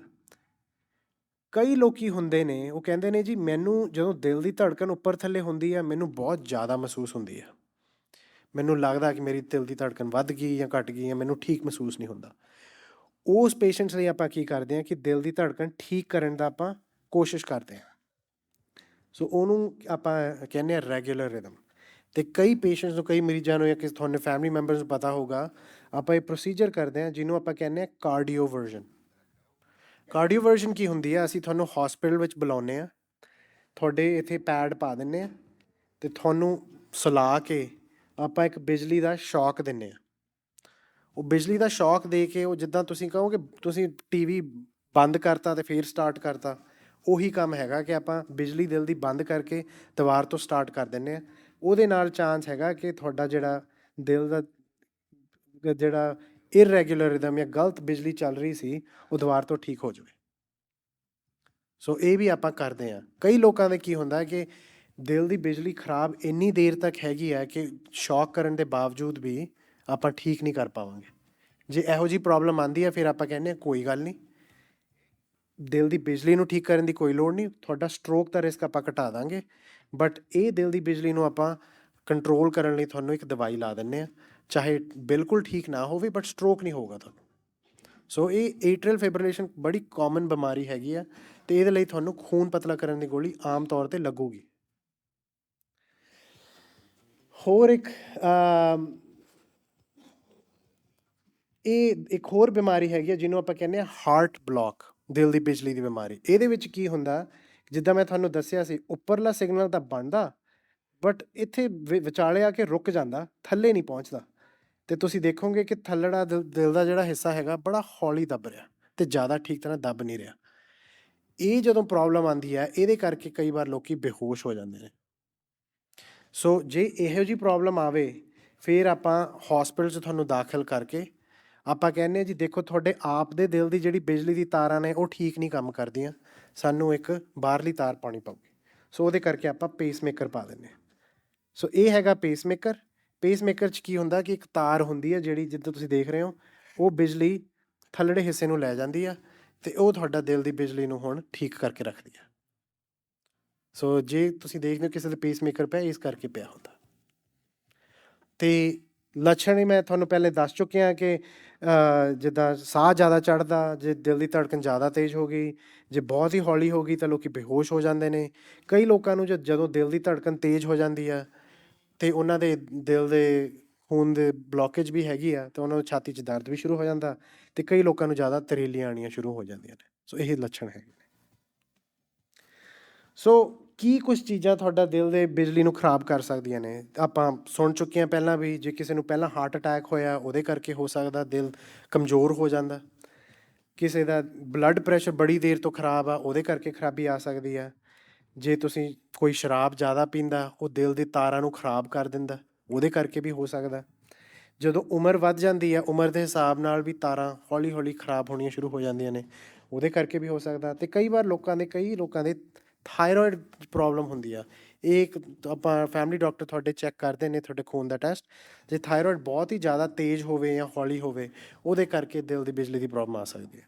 ਕਈ ਲੋਕੀ ਹੁੰਦੇ ਨੇ, ਉਹ ਕਹਿੰਦੇ ਨੇ ਜੀ, ਮੈਨੂੰ ਜਦੋਂ ਦਿਲ ਦੀ ਧੜਕਨ ਉੱਪਰ ਥੱਲੇ ਹੁੰਦੀ ਆ, ਮੈਨੂੰ ਬਹੁਤ ਜ਼ਿਆਦਾ ਮਹਿਸੂਸ ਹੁੰਦੀ ਹੈ ਮੈਨੂੰ ਲੱਗਦਾ ਕਿ ਮੇਰੀ ਦਿਲ ਦੀ ਧੜਕਨ ਵੱਧ ਗਈ ਜਾਂ ਘਟ ਗਈ ਜਾਂ ਮੈਨੂੰ ਠੀਕ ਮਹਿਸੂਸ ਨਹੀਂ ਹੁੰਦਾ। ਉਸ ਪੇਸ਼ੈਂਟਸ ਲਈ ਆਪਾਂ ਕੀ ਕਰਦੇ ਹਾਂ ਕਿ ਦਿਲ ਦੀ ਧੜਕਨ ਠੀਕ ਕਰਨ ਦਾ ਆਪਾਂ ਕੋਸ਼ਿਸ਼ ਕਰਦੇ ਹਾਂ ਸੋ ਉਹਨੂੰ ਆਪਾਂ ਕਹਿੰਦੇ ਆ ਰੈਗੂਲਰ ਰਿਦਮ ਤੇ ਕਈ ਪੇਸ਼ੈਂਟਸ ਨੂੰ, ਕਈ ਮਰੀਜ਼ਾਂ ਨੂੰ ਜਾਂ ਕਿਸੇ ਤੁਹਾਨੂੰ ਫੈਮਿਲੀ ਮੈਂਬਰਸ ਨੂੰ ਪਤਾ ਹੋਊਗਾ, ਆਪਾਂ ਇਹ ਪ੍ਰੋਸੀਜਰ ਕਰਦੇ ਹਾਂ ਜਿਹਨੂੰ ਆਪਾਂ ਕਹਿੰਦੇ ਆ ਕਾਰਡੀਓ ਵਰਜ਼ਨ ਕਾਰਡੀਓ ਵਰਜ਼ਨ ਕੀ ਹੁੰਦੀ ਆ? ਅਸੀਂ ਤੁਹਾਨੂੰ ਹਸਪੀਟਲ ਵਿੱਚ ਬੁਲਾਉਂਦੇ ਆ ਤੁਹਾਡੇ ਇੱਥੇ ਪੈਡ ਪਾ ਦਿੰਨੇ ਆ ਤੇ ਤੁਹਾਨੂੰ ਸੁਲਾ ਕੇ ਆਪਾਂ ਇੱਕ ਬਿਜਲੀ ਦਾ ਸ਼ੌਕ ਦਿੰਨੇ ਆ ਉਹ ਬਿਜਲੀ ਦਾ ਸ਼ੌਕ ਦੇ ਕੇ ਉਹ ਜਿੱਦਾਂ ਤੁਸੀਂ ਕਹੋਗੇ, ਤੁਸੀਂ ਟੀਵੀ ਬੰਦ ਕਰਤਾ ਤੇ ਫੇਰ ਸਟਾਰਟ ਕਰਤਾ ਉਹੀ ਕੰਮ ਹੈਗਾ ਕਿ ਆਪਾਂ ਬਿਜਲੀ ਦਿਲ ਦੀ ਬੰਦ ਕਰਕੇ ਦੀਵਾਰ ਤੋਂ ਸਟਾਰਟ ਕਰ ਦਿੰਨੇ ਆ ਉਹਦੇ ਨਾਲ ਚਾਂਸ ਹੈਗਾ ਕਿ ਤੁਹਾਡਾ ਜਿਹੜਾ ਦਿਲ ਦਾ, ਜਿਹੜਾ ਇਰੈਗੂਲਰ ਰਿਦਮ ਜਾਂ ਗਲਤ ਬਿਜਲੀ ਚੱਲ ਰਹੀ ਸੀ, ਉਹ ਦੁਬਾਰ ਤੋਂ ਠੀਕ ਹੋ ਜਾਵੇ। ਸੋ ਇਹ ਵੀ ਆਪਾਂ ਕਰਦੇ ਆ ਕਈ ਲੋਕਾਂ ਦੇ ਕੀ ਹੁੰਦਾ ਕਿ ਦਿਲ ਦੀ ਬਿਜਲੀ ਖਰਾਬ ਇੰਨੀ ਦੇਰ ਤੱਕ ਹੈਗੀ ਹੈ ਕਿ ਸ਼ੌਕ ਕਰਨ ਦੇ ਬਾਵਜੂਦ ਵੀ ਆਪਾਂ ਠੀਕ ਨਹੀਂ ਕਰ ਪਾਵਾਂਗੇ। ਜੇ ਇਹੋ ਜੀ ਪ੍ਰੋਬਲਮ ਆਂਦੀ ਹੈ, ਫਿਰ ਆਪਾਂ ਕਹਿੰਦੇ ਆ ਕੋਈ ਗੱਲ ਨਹੀਂ। ਦਿਲ ਦੀ ਬਿਜਲੀ ਨੂੰ ਠੀਕ ਕਰਨ ਦੀ ਕੋਈ ਲੋੜ ਨਹੀਂ, ਤੁਹਾਡਾ ਸਟ੍ਰੋਕ ਦਾ ਰਿਸਕ ਆਪਾਂ ਘਟਾ ਦਾਂਗੇ ਬਟ ਇਹ ਦਿਲ ਦੀ ਬਿਜਲੀ ਨੂੰ ਆਪਾਂ ਕੰਟਰੋਲ ਕਰਨ ਲਈ ਤੁਹਾਨੂੰ ਇੱਕ ਦਵਾਈ ਲਾ ਦਿੰਨੇ ਆ ਚਾਹੇ ਬਿਲਕੁਲ ਠੀਕ ਨਾ ਹੋਵੇ ਬਟ ਸਟ੍ਰੋਕ ਨਹੀਂ ਹੋਊਗਾ ਤੁਹਾਨੂੰ। ਸੋ ਇਹ ਏਟਰਲ ਫਿਬ੍ਰਿਲੇਸ਼ਨ ਬੜੀ ਕਾਮਨ ਬਿਮਾਰੀ ਹੈਗੀ ਆ, ਤੇ ਇਹਦੇ ਲਈ ਤੁਹਾਨੂੰ ਖੂਨ ਪਤਲਾ ਕਰਨ ਦੀ ਗੋਲੀ ਆਮ ਤੌਰ ਤੇ ਲੱਗੂਗੀ। ਹੋਰ ਇੱਕ ਇਹ ਇੱਕ ਹੋਰ ਬਿਮਾਰੀ ਹੈਗੀ ਆ, ਜਿਹਨੂੰ ਆਪਾਂ ਕਹਿੰਦੇ ਆ ਹਾਰਟ ਬਲੌਕ ਦਿਲ ਦੀ ਬਿਜਲੀ ਦੀ ਬਿਮਾਰੀ। ਇਹਦੇ ਵਿੱਚ ਕੀ ਹੁੰਦਾ, ਜਿੱਦਾਂ ਮੈਂ ਤੁਹਾਨੂੰ ਦੱਸਿਆ ਸੀ, ਉੱਪਰਲਾ ਸਿਗਨਲ ਤਾਂ ਬਣਦਾ ਬਟ ਇੱਥੇ ਵਿਚਾਲੇ ਆ ਕੇ ਰੁਕ ਜਾਂਦਾ, ਥੱਲੇ ਨਹੀਂ ਪਹੁੰਚਦਾ। ਤੇ ਤੁਸੀਂ ਦੇਖੋਗੇ ਕਿ ਥੱਲੜਾ ਦਿਲ ਦਿਲ ਦਾ ਜਿਹੜਾ ਹਿੱਸਾ ਹੈਗਾ, ਬੜਾ ਹੌਲੀ ਦੱਬ ਰਿਹਾ ਤੇ ਜ਼ਿਆਦਾ ਠੀਕ ਤਰ੍ਹਾਂ ਦੱਬ ਨਹੀਂ ਰਿਹਾ। ਇਹ ਜਦੋਂ ਪ੍ਰੋਬਲਮ ਆਂਦੀ ਹੈ, ਇਹਦੇ ਕਰਕੇ ਕਈ ਵਾਰ ਲੋਕੀ ਬੇਹੋਸ਼ ਹੋ ਜਾਂਦੇ ਨੇ। ਸੋ ਜੇ ਇਹੋ ਜੀ ਪ੍ਰੋਬਲਮ ਆਵੇ, ਫਿਰ ਆਪਾਂ ਹਸਪੀਟਲ 'ਚ ਤੁਹਾਨੂੰ ਦਾਖਲ ਕਰਕੇ ਆਪਾਂ ਕਹਿੰਦੇ ਹਾਂ ਜੀ, ਦੇਖੋ, ਤੁਹਾਡੇ ਆਪ ਦੇ ਦਿਲ ਦੀ ਜਿਹੜੀ ਬਿਜਲੀ ਦੀ ਤਾਰਾਂ ਨੇ, ਉਹ ਠੀਕ ਨਹੀਂ ਕੰਮ ਕਰਦੀਆਂ। ਸਾਨੂੰ ਇੱਕ ਬਾਹਰਲੀ ਤਾਰ ਪਾਣੀ ਪਊਗੀ। ਸੋ ਉਹਦੇ ਕਰਕੇ ਆਪਾਂ ਪੇਸਮੇਕਰ ਪਾ ਦਿੰਦੇ ਹਾਂ। ਸੋ ਇਹ ਹੈਗਾ ਪੇਸਮੇਕਰ ਪੇਸਮੇਕਰ 'ਚ ਕੀ ਹੁੰਦਾ ਕਿ ਇੱਕ ਤਾਰ ਹੁੰਦੀ ਹੈ ਜਿਹੜੀ ਜਿੱਦਾਂ ਤੁਸੀਂ ਦੇਖ ਰਹੇ ਹੋ, ਉਹ ਬਿਜਲੀ ਥੱਲੜੇ ਹਿੱਸੇ ਨੂੰ ਲੈ ਜਾਂਦੀ ਆ ਤੇ ਉਹ ਤੁਹਾਡਾ ਦਿਲ ਦੀ ਬਿਜਲੀ ਨੂੰ ਹੁਣ ਠੀਕ ਕਰਕੇ ਰੱਖਦੀ ਆ। ਸੋ ਜੇ ਤੁਸੀਂ ਦੇਖਦੇ ਹੋ ਕਿਸੇ ਦੇ ਪੇਸਮੇਕਰ ਪਿਆ, ਇਸ ਕਰਕੇ ਪਿਆ ਹੁੰਦਾ। ਤੇ ਲੱਛਣ ਹੀ ਮੈਂ ਤੁਹਾਨੂੰ ਪਹਿਲੇ ਦੱਸ ਚੁੱਕਿਆ ਕਿ ਜਿੱਦਾਂ ਸਾਹ ਜ਼ਿਆਦਾ ਚੜਦਾ ਜੇ ਦਿਲ ਦੀ ਧੜਕਣ ਜ਼ਿਆਦਾ ਤੇਜ਼ ਹੋ ਗਈ, ਜੇ ਬਹੁਤ ਹੀ ਹੌਲੀ ਹੋ ਗਈ ਤਾਂ ਲੋਕੀ ਬੇਹੋਸ਼ ਹੋ ਜਾਂਦੇ ਨੇ। ਕਈ ਲੋਕਾਂ ਨੂੰ ਜਦ- ਜਦੋਂ ਦਿਲ ਦੀ ਧੜਕਣ ਤੇਜ਼ ਹੋ ਜਾਂਦੀ ਆ ਤੇ ਉਹਨਾਂ ਦੇ ਦਿਲ ਦੇ ਖੂਨ ਦੇ ਬਲੋਕੇਜ ਵੀ ਹੈਗੀ ਆ ਤੇ ਉਹਨਾਂ ਨੂੰ ਛਾਤੀ 'ਚ ਦਰਦ ਵੀ ਸ਼ੁਰੂ ਹੋ ਜਾਂਦਾ ਤੇ ਕਈ ਲੋਕਾਂ ਨੂੰ ਜ਼ਿਆਦਾ ਤਰੇਲੀਆਂ ਆਉਣੀਆਂ ਸ਼ੁਰੂ ਹੋ ਜਾਂਦੀਆਂ ਨੇ। ਸੋ ਇਹ ਲੱਛਣ ਹੈਗੇ ਨੇ। ਸੋ ਕੀ ਕੁਝ ਚੀਜ਼ਾਂ ਤੁਹਾਡਾ ਦਿਲ ਦੇ ਬਿਜਲੀ ਨੂੰ ਖਰਾਬ ਕਰ ਸਕਦੀਆਂ ਨੇ? ਆਪਾਂ ਸੁਣ ਚੁੱਕੇ ਹਾਂ ਪਹਿਲਾਂ ਵੀ ਜੇ ਕਿਸੇ ਨੂੰ ਪਹਿਲਾਂ ਹਾਰਟ ਅਟੈਕ ਹੋਇਆ, ਉਹਦੇ ਕਰਕੇ ਹੋ ਸਕਦਾ ਦਿਲ ਕਮਜ਼ੋਰ ਹੋ ਜਾਂਦਾ। ਕਿਸੇ ਦਾ ਬਲੱਡ ਪ੍ਰੈਸ਼ਰ ਬੜੀ ਦੇਰ ਤੋਂ ਖਰਾਬ ਆ, ਉਹਦੇ ਕਰਕੇ ਖਰਾਬੀ ਆ ਸਕਦੀ ਆ। ਜੇ ਤੁਸੀਂ ਕੋਈ ਸ਼ਰਾਬ ਜ਼ਿਆਦਾ ਪੀਂਦਾ, ਉਹ ਦਿਲ ਦੀ ਤਾਰਾਂ ਨੂੰ ਖਰਾਬ ਕਰ ਦਿੰਦਾ, ਉਹਦੇ ਕਰਕੇ ਵੀ ਹੋ ਸਕਦਾ। ਜਦੋਂ ਉਮਰ ਵੱਧ ਜਾਂਦੀ ਆ, ਉਮਰ ਦੇ ਹਿਸਾਬ ਨਾਲ ਵੀ ਤਾਰਾਂ ਹੌਲੀ-ਹੌਲੀ ਖਰਾਬ ਹੋਣੀਆਂ ਸ਼ੁਰੂ ਹੋ ਜਾਂਦੀਆਂ ਨੇ, ਉਹਦੇ ਕਰਕੇ ਵੀ ਹੋ ਸਕਦਾ। ਤੇ ਕਈ ਵਾਰ ਲੋਕਾਂ ਦੇ, ਕਈ ਲੋਕਾਂ ਦੇ ਥਾਇਰੋਇਡ ਪ੍ਰੋਬਲਮ ਹੁੰਦੀ ਆ। ਇਹ ਇੱਕ ਆਪਾਂ ਫੈਮਿਲੀ ਡਾਕਟਰ ਤੁਹਾਡੇ ਚੈੱਕ ਕਰਦੇ ਨੇ, ਤੁਹਾਡੇ ਖੂਨ ਦਾ ਟੈਸਟ ਜੇ ਥਾਇਰੋਇਡ ਬਹੁਤ ਹੀ ਜ਼ਿਆਦਾ ਤੇਜ਼ ਹੋਵੇ ਜਾਂ ਹੌਲੀ ਹੋਵੇ, ਉਹਦੇ ਕਰਕੇ ਦਿਲ ਦੀ ਬਿਜਲੀ ਦੀ ਪ੍ਰੋਬਲਮ ਆ ਸਕਦੀ ਹੈ।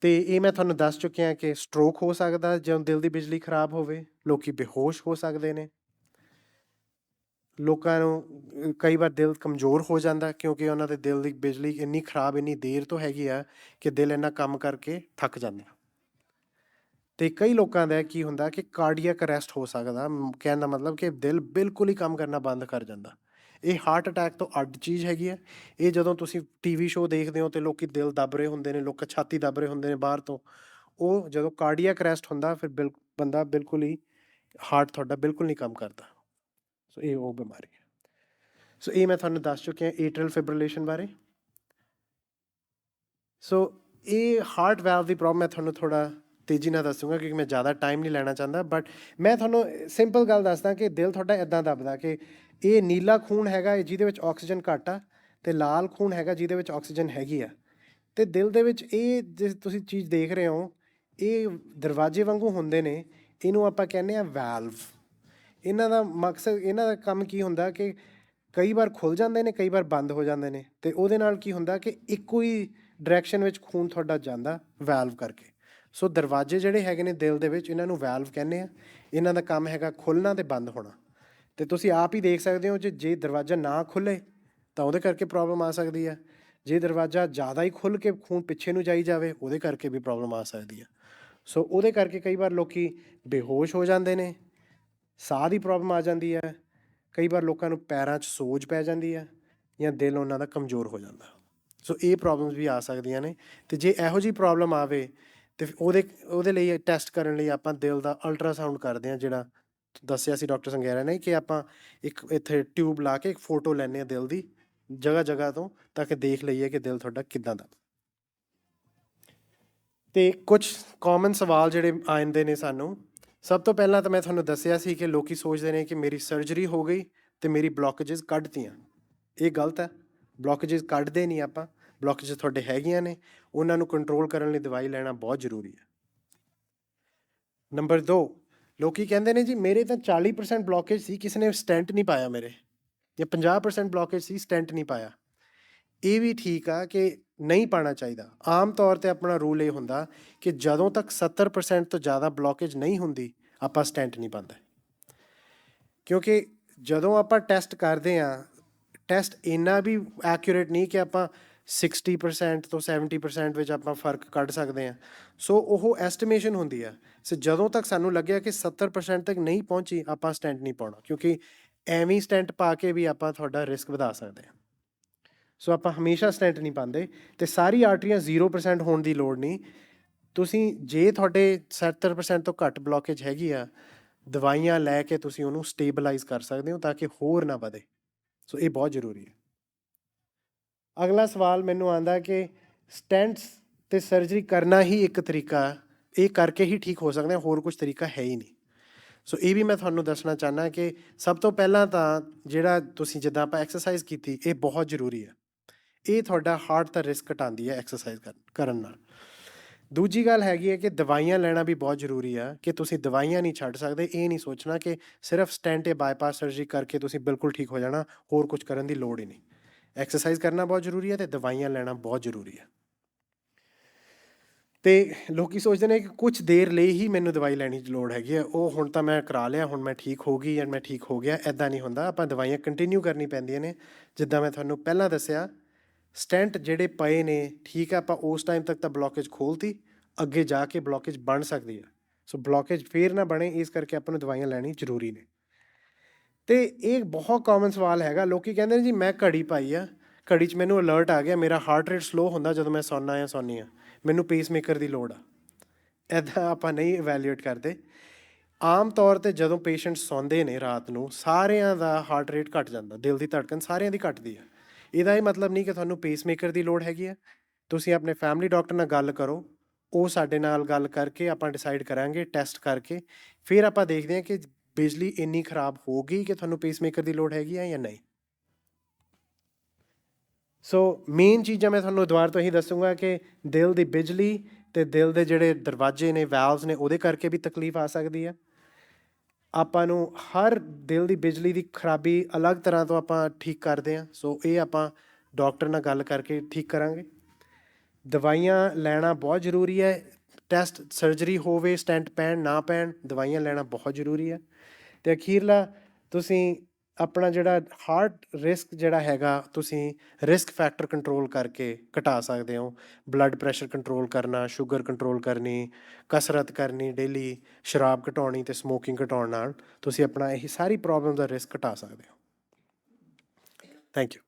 ਤੇ ਇਹ ਮੈਂ ਤੁਹਾਨੂੰ ਦੱਸ ਚੁੱਕਿਆ ਕਿ ਸਟ੍ਰੋਕ ਹੋ ਸਕਦਾ ਜਦੋਂ ਦਿਲ ਦੀ ਬਿਜਲੀ ਖਰਾਬ ਹੋਵੇ, ਲੋਕੀ ਬੇਹੋਸ਼ ਹੋ ਸਕਦੇ ਨੇ। ਲੋਕਾਂ ਨੂੰ ਕਈ ਵਾਰ ਦਿਲ ਕਮਜ਼ੋਰ ਹੋ ਜਾਂਦਾ ਕਿਉਂਕਿ ਉਹਨਾਂ ਦੇ ਦਿਲ ਦੀ ਬਿਜਲੀ ਇੰਨੀ ਖਰਾਬ, ਇੰਨੀ ਦੇਰ ਤੋਂ ਹੈਗੀ ਆ ਕਿ ਦਿਲ ਇੰਨਾ ਕੰਮ ਕਰਕੇ ਥੱਕ ਜਾਂਦਾ ਤੇ ਕਈ ਲੋਕਾਂ ਦਾ ਕੀ ਹੁੰਦਾ ਕਿ ਕਾਰਡੀਅਕ ਅਰੈਸਟ ਹੋ ਸਕਦਾ ਕਹਿਣ ਦਾ ਮਤਲਬ ਕਿ ਦਿਲ ਬਿਲਕੁਲ ਹੀ ਕੰਮ ਕਰਨਾ ਬੰਦ ਕਰ ਜਾਂਦਾ। ਇਹ ਹਾਰਟ ਅਟੈਕ ਤੋਂ ਅੱਡ ਚੀਜ਼ ਹੈਗੀ ਹੈ ਇਹ ਜਦੋਂ ਤੁਸੀਂ ਟੀਵੀ ਸ਼ੋਅ ਦੇਖਦੇ ਹੋ ਤੇ ਲੋਕੀ ਦਿਲ ਦੱਬ ਰਹੇ ਹੁੰਦੇ ਨੇ, ਲੋਕ ਛਾਤੀ ਦੱਬ ਰਹੇ ਹੁੰਦੇ ਨੇ ਬਾਹਰ ਤੋਂ, ਉਹ ਜਦੋਂ ਕਾਰਡੀਅਕ ਅਰੈਸਟ ਹੁੰਦਾ, ਫਿਰ ਬਿਲ, ਬੰਦਾ ਬਿਲਕੁਲ ਹੀ ਹਾਰਟ ਤੁਹਾਡਾ ਬਿਲਕੁਲ ਨਹੀਂ ਕੰਮ ਕਰਦਾ। ਸੋ ਇਹ ਉਹ ਬਿਮਾਰੀ ਹੈ। ਸੋ ਇਹ ਮੈਂ ਤੁਹਾਨੂੰ ਦੱਸ ਚੁੱਕਿਆ ਏਟਰਲ ਫਿਬ੍ਰਿਲੇਸ਼ਨ ਬਾਰੇ। ਸੋ ਇਹ ਹਾਰਟ ਵੈਲਵ ਦੀ ਪ੍ਰੋਬਲਮ ਮੈਂ ਤੁਹਾਨੂੰ ਥੋੜਾ ਤੇਜ਼ੀ ਨਾਲ ਦੱਸੂਗਾ ਕਿਉਂਕਿ ਮੈਂ ਜ਼ਿਆਦਾ ਟਾਈਮ ਨਹੀਂ ਲੈਣਾ ਚਾਹੁੰਦਾ। ਬਟ ਮੈਂ ਤੁਹਾਨੂੰ ਸਿੰਪਲ ਗੱਲ ਦੱਸਦਾ ਕਿ ਦਿਲ ਤੁਹਾਡਾ ਇਦਾਂ ਦੱਬਦਾ ਕਿ ਇਹ ਨੀਲਾ ਖੂਨ ਹੈਗਾ ਜਿਹਦੇ ਵਿੱਚ ਆਕਸੀਜਨ ਘੱਟ ਆ ਤੇ ਲਾਲ ਖੂਨ ਹੈਗਾ ਜਿਹਦੇ ਵਿੱਚ ਆਕਸੀਜਨ ਹੈਗੀ ਆ। ਤੇ ਦਿਲ ਦੇ ਵਿੱਚ ਇਹ ਜੇ ਤੁਸੀਂ ਚੀਜ਼ ਦੇਖ ਰਹੇ ਹੋ ਇਹ ਦਰਵਾਜ਼ੇ ਵਾਂਗੂ ਹੁੰਦੇ ਨੇ, ਇਹਨੂੰ ਆਪਾਂ ਕਹਿੰਦੇ ਆ ਵੈਲਵ ਇਹਨਾਂ ਦਾ ਮਕਸਦ, ਇਹਨਾਂ ਦਾ ਕੰਮ ਕੀ ਹੁੰਦਾ ਕਿ ਕਈ ਵਾਰ ਖੁੱਲ ਜਾਂਦੇ ਨੇ, ਕਈ ਵਾਰ ਬੰਦ ਹੋ ਜਾਂਦੇ ਨੇ, ਤੇ ਉਹਦੇ ਨਾਲ ਕੀ ਹੁੰਦਾ ਕਿ ਇੱਕੋ ਹੀ ਡਾਇਰੈਕਸ਼ਨ ਵਿੱਚ ਖੂਨ ਤੁਹਾਡਾ ਜਾਂਦਾ ਵੈਲਵ ਕਰਕੇ। ਸੋ ਦਰਵਾਜ਼ੇ ਜਿਹੜੇ ਹੈਗੇ ਨੇ ਦਿਲ ਦੇ ਵਿੱਚ, ਇਹਨਾਂ ਨੂੰ ਵੈਲਵ ਕਹਿੰਦੇ ਆ। ਇਹਨਾਂ ਦਾ ਕੰਮ ਹੈਗਾ ਖੁੱਲਣਾ ਤੇ ਬੰਦ ਹੋਣਾ। ਤੇ ਤੁਸੀਂ ਆਪ ਹੀ ਦੇਖ ਸਕਦੇ ਹੋ ਜੇ ਜੇ ਦਰਵਾਜ਼ਾ ਨਾ ਖੁੱਲੇ ਤਾਂ ਉਹਦੇ ਕਰਕੇ ਪ੍ਰੋਬਲਮ ਆ ਸਕਦੀ ਹੈ ਜੇ ਦਰਵਾਜ਼ਾ ਜ਼ਿਆਦਾ ਹੀ ਖੁੱਲ ਕੇ ਖੂਨ ਪਿੱਛੇ ਨੂੰ ਜਾਈ ਜਾਵੇ, ਉਹਦੇ ਕਰਕੇ ਵੀ ਪ੍ਰੋਬਲਮ ਆ ਸਕਦੀ ਹੈ ਸੋ ਉਹਦੇ ਕਰਕੇ ਕਈ ਵਾਰ ਲੋਕੀ ਬੇਹੋਸ਼ ਹੋ ਜਾਂਦੇ ਨੇ ਸਾਹ ਦੀ ਪ੍ਰੋਬਲਮ ਆ ਜਾਂਦੀ ਹੈ। ਕਈ ਵਾਰ ਲੋਕਾਂ ਨੂੰ ਪੈਰਾਂ 'ਚ ਸੋਜ ਪੈ ਜਾਂਦੀ ਹੈ ਜਾਂ ਦਿਲ ਉਹਨਾਂ ਦਾ ਕਮਜ਼ੋਰ ਹੋ ਜਾਂਦਾ। ਸੋ ਇਹ ਪ੍ਰੋਬਲਮਸ ਵੀ ਆ ਸਕਦੀਆਂ ਨੇ ਤੇ ਜੇ ਇਹੋ ਜੀ ਪ੍ਰੋਬਲਮ ਆਵੇ ਤੇ ਉਹਦੇ ਉਹਦੇ ਲਈ ਟੈਸਟ ਕਰਨ ਲਈ ਆਪਾਂ ਦਿਲ ਦਾ ਅਲਟਰਾਸਾਊਂਡ ਕਰਦੇ ਹਾਂ ਜਿਹੜਾ ਦੱਸਿਆ ਸੀ ਡਾਕਟਰ ਸੰਗੇਰਾ ਨੇ ਕਿ ਆਪਾਂ ਇੱਕ ਇੱਥੇ ਟਿਊਬ ਲਾ ਕੇ ਇੱਕ ਫੋਟੋ ਲੈਣੇ ਆ ਦਿਲ ਦੀ ਜਗ੍ਹਾ ਜਗ੍ਹਾ ਤੋਂ ਤਾਂ ਕਿ ਦੇਖ ਲਈਏ ਕਿ ਦਿਲ ਤੁਹਾਡਾ ਕਿੱਦਾਂ ਦਾ। ਤੇ ਕੁਝ ਕਾਮਨ ਸਵਾਲ ਜਿਹੜੇ ਆਉਂਦੇ ਨੇ ਸਾਨੂੰ ਸਭ ਤੋਂ ਪਹਿਲਾਂ ਤਾਂ ਮੈਂ ਤੁਹਾਨੂੰ ਦੱਸਿਆ ਸੀ ਕਿ ਲੋਕੀ ਸੋਚਦੇ ਨੇ ਕਿ ਮੇਰੀ ਸਰਜਰੀ ਹੋ ਗਈ ਤੇ ਮੇਰੀ ਬਲੌਕੇजेस ਕੱਢਤੀਆਂ। ਇਹ ਗਲਤ ਹੈ। ਬਲੌਕੇजेस ਕੱਢਦੇ ਨਹੀਂ ਆਪਾਂ। ਬਲੌਕੇजेस ਤੁਹਾਡੇ ਹੈਗੀਆਂ ਨੇ। ਉਹਨਾਂ ਨੂੰ ਕੰਟਰੋਲ ਕਰਨ ਲਈ ਦਵਾਈ ਲੈਣਾ ਬਹੁਤ ਜ਼ਰੂਰੀ ਹੈ। ਨੰਬਰ 2 ਲੋਕੀ ਕਹਿੰਦੇ ਨੇ ਜੀ, ਮੇਰੇ ਤਾਂ 40% ਬਲੋਕੇਜ ਸੀ, ਕਿਸੇ ਨੇ ਸਟੈਂਟ ਨਹੀਂ ਪਾਇਆ ਮੇਰੇ। ਜਾਂ 50% ਬਲੋਕੇਜ ਸੀ ਸਟੈਂਟ ਨਹੀਂ ਪਾਇਆ। ਇਹ ਵੀ ਠੀਕ ਆ ਕਿ ਨਹੀਂ ਪਾਣਾ ਚਾਹੀਦਾ। ਆਮ ਤੌਰ ਤੇ ਆਪਣਾ ਰੂਲ ਇਹ ਹੁੰਦਾ ਕਿ ਜਦੋਂ ਤੱਕ 70% ਤੋਂ ਜ਼ਿਆਦਾ ਬਲੌਕੇਜ ਨਹੀਂ ਹੁੰਦੀ, ਆਪਾਂ ਸਟੈਂਟ ਨਹੀਂ ਪਾਉਂਦੇ। ਕਿਉਂਕਿ ਜਦੋਂ ਆਪਾਂ ਟੈਸਟ ਕਰਦੇ ਆ ਟੈਸਟ ਇੰਨਾ ਵੀ ਐਕਿਊਰੇਟ ਨਹੀਂ ਕਿ ਆਪਾਂ 60% ਤੋਂ 70% ਵਿੱਚ ਆਪਾਂ ਫ਼ਰਕ ਕੱਢ ਸਕਦੇ ਆ ਸੋ ਉਹ ਐਸਟੀਮੇਸ਼ਨ ਹੁੰਦੀ ਆ। ਸੋ ਜਦੋਂ ਤੱਕ ਸਾਨੂੰ ਲੱਗਿਆ ਕਿ 70% ਤੱਕ ਨਹੀਂ ਪਹੁੰਚੀ, ਆਪਾਂ ਸਟੈਂਟ ਨਹੀਂ ਪਾਉਣਾ। ਕਿਉਂਕਿ ਐਵੇਂ ਸਟੈਂਟ ਪਾ ਕੇ ਵੀ ਆਪਾਂ ਤੁਹਾਡਾ ਰਿਸਕ ਵਧਾ ਸਕਦੇ ਆ ਸੋ ਆਪਾਂ ਹਮੇਸ਼ਾ ਸਟੈਂਟ ਨਹੀਂ ਪਾਉਂਦੇ ਤੇ ਸਾਰੀ ਆਰਟਰੀਆਂ 0% ਹੋਣ ਦੀ ਲੋੜ ਨਹੀਂ। ਤੁਸੀਂ ਜੇ ਤੁਹਾਡੇ 70% ਤੋਂ ਘੱਟ ਬਲੌਕੇਜ ਹੈਗੀ ਆ, ਦਵਾਈਆਂ ਲੈ ਕੇ ਤੁਸੀਂ ਉਹਨੂੰ ਸਟੇਬਲਾਈਜ਼ ਕਰ ਸਕਦੇ ਹੋ ਤਾਂ ਕਿ ਹੋਰ ਨਾ ਵਧੇ। ਸੋ ਇਹ ਬਹੁਤ ਜ਼ਰੂਰੀ ਹੈ। ਅਗਲਾ ਸਵਾਲ ਮੈਨੂੰ ਆਂਦਾ ਕਿ ਸਟੈਂਟਸ ਤੇ ਸਰਜਰੀ ਕਰਨਾ ਹੀ ਇੱਕ ਤਰੀਕਾ, ਇਹ ਕਰਕੇ ਹੀ ਠੀਕ ਹੋ ਸਕਦੇ, ਹੋਰ ਕੁਝ ਤਰੀਕਾ ਹੈ ਹੀ ਨਹੀਂ। ਸੋ ਇਹ ਵੀ ਮੈਂ ਤੁਹਾਨੂੰ ਦੱਸਣਾ ਚਾਹਨਾ ਕਿ ਸਭ ਤੋਂ ਪਹਿਲਾਂ ਤਾਂ ਜਿਹੜਾ ਤੁਸੀਂ ਜਿੱਦਾਂ ਆਪਾਂ ਐਕਸਰਸਾਈਜ਼ ਕੀਤੀ, ਇਹ ਬਹੁਤ ਜ਼ਰੂਰੀ ਹੈ। ਇਹ ਤੁਹਾਡਾ ਹਾਰਟ ਦਾ ਰਿਸਕ ਘਟਾਉਂਦੀ ਹੈ ਐਕਸਰਸਾਈਜ਼ ਕਰਨ ਨਾਲ। ਦੂਜੀ ਗੱਲ ਹੈਗੀ ਹੈ ਕਿ ਦਵਾਈਆਂ ਲੈਣਾ ਵੀ ਬਹੁਤ ਜ਼ਰੂਰੀ ਆ ਕਿ ਤੁਸੀਂ ਦਵਾਈਆਂ ਨਹੀਂ ਛੱਡ ਸਕਦੇ, ਇਹ ਨਹੀਂ ਸੋਚਣਾ ਕਿ ਸਿਰਫ ਸਟੈਂਟ ਤੇ ਬਾਈਪਾਸ ਸਰਜਰੀ ਕਰਕੇ ਤੁਸੀਂ ਬਿਲਕੁਲ ਠੀਕ ਹੋ ਜਾਣਾ, ਹੋਰ ਕੁਝ ਕਰਨ ਦੀ ਲੋੜ ਹੀ ਨਹੀਂ। ਐਕਸਰਸਾਈਜ਼ ਕਰਨਾ ਬਹੁਤ ਜ਼ਰੂਰੀ ਹੈ ਤੇ ਦਵਾਈਆਂ ਲੈਣਾ ਬਹੁਤ ਜ਼ਰੂਰੀ ਹੈ ਤੇ ਲੋਕੀ ਸੋਚਦੇ ਨੇ ਕਿ ਕੁਝ ਦੇਰ ਲਈ ਹੀ ਮੈਨੂੰ ਦਵਾਈ ਲੈਣੀ ਦੀ ਲੋੜ ਹੈਗੀ ਹੈ ਉਹ ਹੁਣ ਤਾਂ ਮੈਂ ਕਰਾ ਲਿਆ, ਹੁਣ ਮੈਂ ਠੀਕ ਹੋ ਗਈ ਜਾਂ ਮੈਂ ਠੀਕ ਹੋ ਗਿਆ ਐਦਾਂ ਨਹੀਂ ਹੁੰਦਾ, ਆਪਾਂ ਦਵਾਈਆਂ ਕੰਟੀਨਿਊ ਕਰਨੀ ਪੈਂਦੀਆਂ ਨੇ। ਜਿੱਦਾਂ ਮੈਂ ਤੁਹਾਨੂੰ ਪਹਿਲਾਂ ਦੱਸਿਆ ਸਟੈਂਟ ਜਿਹੜੇ ਪਏ ਨੇ, ਠੀਕ ਆ, ਆਪਾਂ ਉਸ ਟਾਈਮ ਤੱਕ ਤਾਂ ਬਲੋਕੇਜ ਖੋਲਤੀ, ਅੱਗੇ ਜਾ ਕੇ ਬਲੋਕੇਜ ਬਣ ਸਕਦੀ ਆ। ਸੋ ਬਲੋਕੇਜ ਫੇਰ ਨਾ ਬਣੇ, ਇਸ ਕਰਕੇ ਆਪਾਂ ਨੂੰ ਦਵਾਈਆਂ ਲੈਣੀ ਜ਼ਰੂਰੀ ਨੇ। ਤੇ ਇਹ ਬਹੁਤ ਕਾਮਨ ਸਵਾਲ ਹੈਗਾ, ਲੋਕੀ ਕਹਿੰਦੇ ਨੇ ਜੀ, ਮੈਂ ਘੜੀ ਪਾਈ ਆ, ਘੜੀ 'ਚ ਮੈਨੂੰ ਅਲਰਟ ਆ ਗਿਆ, ਮੇਰਾ ਹਾਰਟ ਰੇਟ ਸਲੋ ਹੁੰਦਾ ਜਦੋਂ ਮੈਂ ਸੌਣਾ ਜਾਂ ਸੌਂਦੀ ਆ, ਮੈਨੂੰ ਪੇਸਮੇਕਰ ਦੀ ਲੋੜ ਆ। ਐਦਾਂ ਆਪਾਂ ਨਹੀਂ ਇਵੈਲੂਏਟ ਕਰਦੇ। ਆਮ ਤੌਰ ਤੇ ਜਦੋਂ ਪੇਸ਼ੈਂਟ ਸੌਂਦੇ ਨੇ ਰਾਤ ਨੂੰ, ਸਾਰਿਆਂ ਦਾ ਹਾਰਟ ਰੇਟ ਘਟ ਜਾਂਦਾ, ਦਿਲ ਦੀ ਧੜਕਨ ਸਾਰਿਆਂ ਦੀ ਘਟਦੀ ਆ। ਇਹਦਾ ਇਹ ਮਤਲਬ ਨਹੀਂ ਕਿ ਤੁਹਾਨੂੰ ਪੇਸਮੇਕਰ ਦੀ ਲੋੜ ਹੈਗੀ ਆ। ਤੁਸੀਂ ਆਪਣੇ ਫੈਮਿਲੀ ਡਾਕਟਰ ਨਾਲ ਗੱਲ ਕਰੋ, ਉਹ ਸਾਡੇ ਨਾਲ ਗੱਲ ਕਰਕੇ ਆਪਾਂ ਡਿਸਾਈਡ ਕਰਾਂਗੇ ਟੈਸਟ ਕਰਕੇ, ਫਿਰ ਆਪਾਂ ਦੇਖਦੇ ਹਾਂ ਕਿ ਬਿਜਲੀ ਇੰਨੀ ਖਰਾਬ ਹੋ ਗਈ ਕਿ ਤੁਹਾਨੂੰ ਪੇਸਮੇਕਰ ਦੀ ਲੋੜ ਹੈਗੀ ਹੈ ਜਾਂ ਨਹੀਂ। ਸੋ ਮੇਨ ਚੀਜ਼ਾਂ ਮੈਂ ਤੁਹਾਨੂੰ ਦੁਬਾਰਾ ਤੋਂ ਹੀ ਦੱਸੂਗਾ ਕਿ ਦਿਲ ਦੀ ਬਿਜਲੀ ਤੇ ਦਿਲ ਦੇ ਜਿਹੜੇ ਦਰਵਾਜ਼ੇ ਨੇ ਵਾਲਵਸ ਨੇ, ਉਹਦੇ ਕਰਕੇ ਵੀ ਤਕਲੀਫ ਆ ਸਕਦੀ ਹੈ ਆਪਾਂ ਨੂੰ ਹਰ ਦਿਲ ਦੀ ਬਿਜਲੀ ਦੀ ਖਰਾਬੀ ਅਲੱਗ ਤਰ੍ਹਾਂ ਤੋਂ ਆਪਾਂ ਠੀਕ ਕਰਦੇ ਹਾਂ। ਸੋ ਇਹ ਆਪਾਂ ਡਾਕਟਰ ਨਾਲ ਗੱਲ ਕਰਕੇ ਠੀਕ ਕਰਾਂਗੇ। ਦਵਾਈਆਂ ਲੈਣਾ ਬਹੁਤ ਜ਼ਰੂਰੀ ਹੈ। ਟੈਸਟ, ਸਰਜਰੀ ਹੋਵੇ, ਸਟੈਂਟ ਪੈਣ, ਨਾ ਪੈਣ, ਦਵਾਈਆਂ ਲੈਣਾ ਬਹੁਤ ਜ਼ਰੂਰੀ ਹੈ। ਤੇ ਅਖੀਰਲਾ ਤੁਸੀਂ ਆਪਣਾ ਜਿਹੜਾ ਹਾਰਟ ਰਿਸਕ ਜਿਹੜਾ ਹੈਗਾ, ਤੁਸੀਂ ਰਿਸਕ ਫੈਕਟਰ ਕੰਟਰੋਲ ਕਰਕੇ ਘਟਾ ਸਕਦੇ ਹੋ। ਬਲੱਡ ਪ੍ਰੈਸ਼ਰ ਕੰਟਰੋਲ ਕਰਨਾ ਸ਼ੂਗਰ ਕੰਟਰੋਲ ਕਰਨੀ, ਕਸਰਤ ਕਰਨੀ ਡੇਲੀ ਸ਼ਰਾਬ ਘਟਾਉਣੀ ਤੇ ਸਮੋਕਿੰਗ ਘਟਾਉਣ ਨਾਲ ਤੁਸੀਂ ਆਪਣਾ ਇਹ ਸਾਰੀ ਪ੍ਰੋਬਲਮ ਦਾ ਰਿਸਕ ਘਟਾ ਸਕਦੇ ਹੋ। Thank you